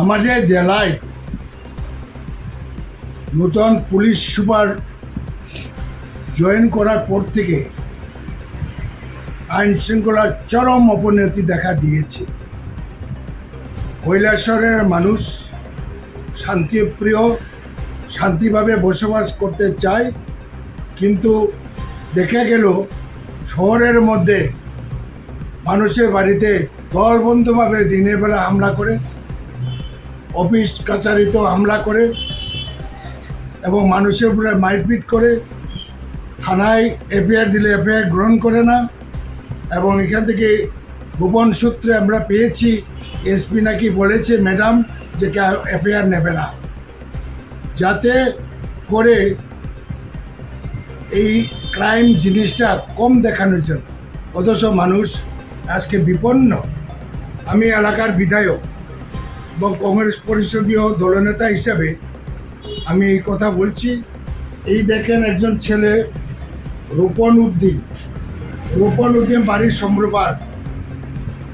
আমাদের জেলায় নূতন পুলিশ সুপার জয়েন করার পর থেকে আইন শৃঙ্খলার চরম অবনতি দেখা দিয়েছে। কৈলাসরের মানুষ শান্তিপ্রিয়, শান্তিভাবে বসবাস করতে চায়, কিন্তু দেখা গেল শহরের মধ্যে মানুষের বাড়িতে দলবন্ধভাবে দিনের বেলা হামলা করে অফিস কাছারিতেও হামলা করে এবং মানুষের উপরে মারপিট করে, থানায় এফআইআর দিলে এফআইআর গ্রহণ করে না এবং এখান থেকে গোপন সূত্রে আমরা পেয়েছি, এসপি নাকি বলেছে ম্যাডাম যে এফআইআর নেবে না। যাতে করে এই ক্রাইম জিনিসটা কম দেখানোর জন্য। অথচ মানুষ আজকে বিপন্ন। আমি এলাকার বিধায়ক। এবং কংগ্রেস পরিষদীয় দলনেতা হিসাবে আমি এই কথা বলছি। এই দেখেন একজন ছেলে রূপন উদ্দিন রূপন উদ্দিন বাড়ির সম্প্রপার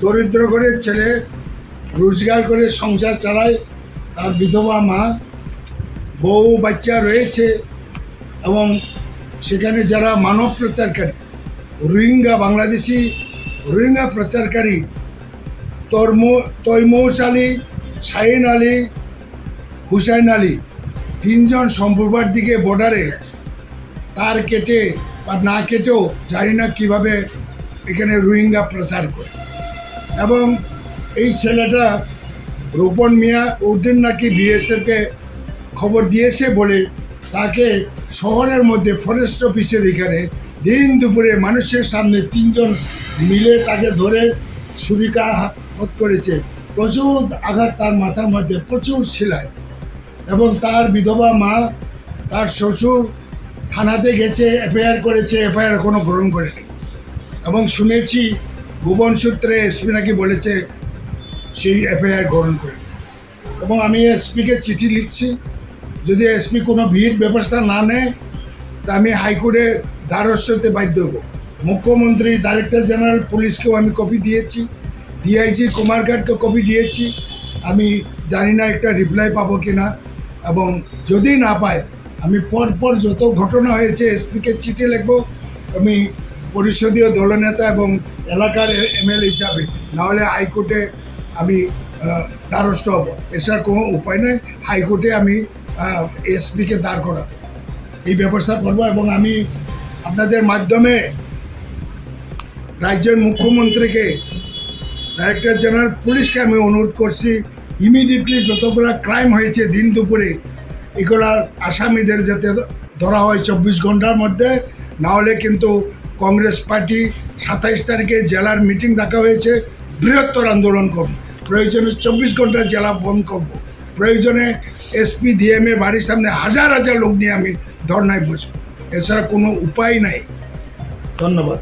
দরিদ্র করে ছেলে, রোজগার করে সংসার চালায়, তার বিধবা মা, বউ, বাচ্চা রয়েছে এবং সেখানে যারা মানব প্রচারকারী, রোহিঙ্গা, বাংলাদেশি রোহিঙ্গা প্রচারকারী, তরমু তৈমৌস আলী শাহিন আলী, হুসাইন আলী তিনজন সম্পূর্বার দিকে বর্ডারে তার কেটে বা না কেটেও জানি না কীভাবে এখানে রোহিঙ্গা প্রচার করে। এবং এই ছেলেটা রূপন মিয়া উদ্দিন নাকি বিএসএফকে খবর দিয়েছে বলে তাকে শহরের মধ্যে ফরেস্ট অফিসের এখানে দিন দুপুরে মানুষের সামনে তিনজন মিলে তাকে ধরে ছুরিকা হাত করেছে। প্রচুর আঘাত তার মাথার মধ্যে, প্রচুর ছিলায় এবং তার বিধবা মা, তার শ্বশুর থানাতে গেছে, এফআইআর করেছে, এফআইআর এখনও গ্রহণ করেনি। এবং শুনেছি, ভুবন সূত্রে এসপি নাকি বলেছে, সেই এফআইআর গ্রহণ করে এবং আমি এসপিকে চিঠি লিখছি, যদি এসপি কোনো ভিড় ব্যবস্থা না নেয়, তা আমি হাইকোর্টে দ্বারস্থ হতে বাধ্য হব। মুখ্যমন্ত্রী, ডাইরেক্টর জেনারেল, পুলিশকেও আমি কপি দিয়েছি। ডিআইজি কুমারঘাটকে কপি দিয়েছি। আমি জানি না একটা রিপ্লাই পাবো কি না এবং যদি না পাই আমি পরপর যত ঘটনা হয়েছে এসপিকে চিঠি লিখব। আমি পরিষদীয় দলনেতা এবং এলাকার এমএলএ হিসাবে। নাহলে হাইকোর্টে আমি দ্বারস্থ হব। এছাড়া কোনো উপায় নেই। হাইকোর্টে আমি এসপিকে দাঁড় করাবো। এই ব্যবস্থা করব এবং আমি আপনাদের মাধ্যমে রাজ্যের মুখ্যমন্ত্রীকে ডাইরেক্টর জেনারেল পুলিশকে আমি অনুরোধ করছি ইমিডিয়েটলি যতগুলো ক্রাইম হয়েছে দিন দুপুরে, এগুলা আসামিদের যাতে ধরা হয় চব্বিশ ঘণ্টার মধ্যে না হলে কিন্তু কংগ্রেস পার্টি সাতাইশ তারিখে জেলার মিটিং ডাকা হয়েছে, বৃহত্তর আন্দোলন করব। প্রয়োজনে চব্বিশ ঘণ্টা জেলা বন্ধ করব। প্রয়োজনে এসপি ডিএমএ বাড়ির সামনে হাজার হাজার লোক নিয়ে আমি ধর্নায় বসবো। এছাড়া কোনো উপায় নাই। ধন্যবাদ।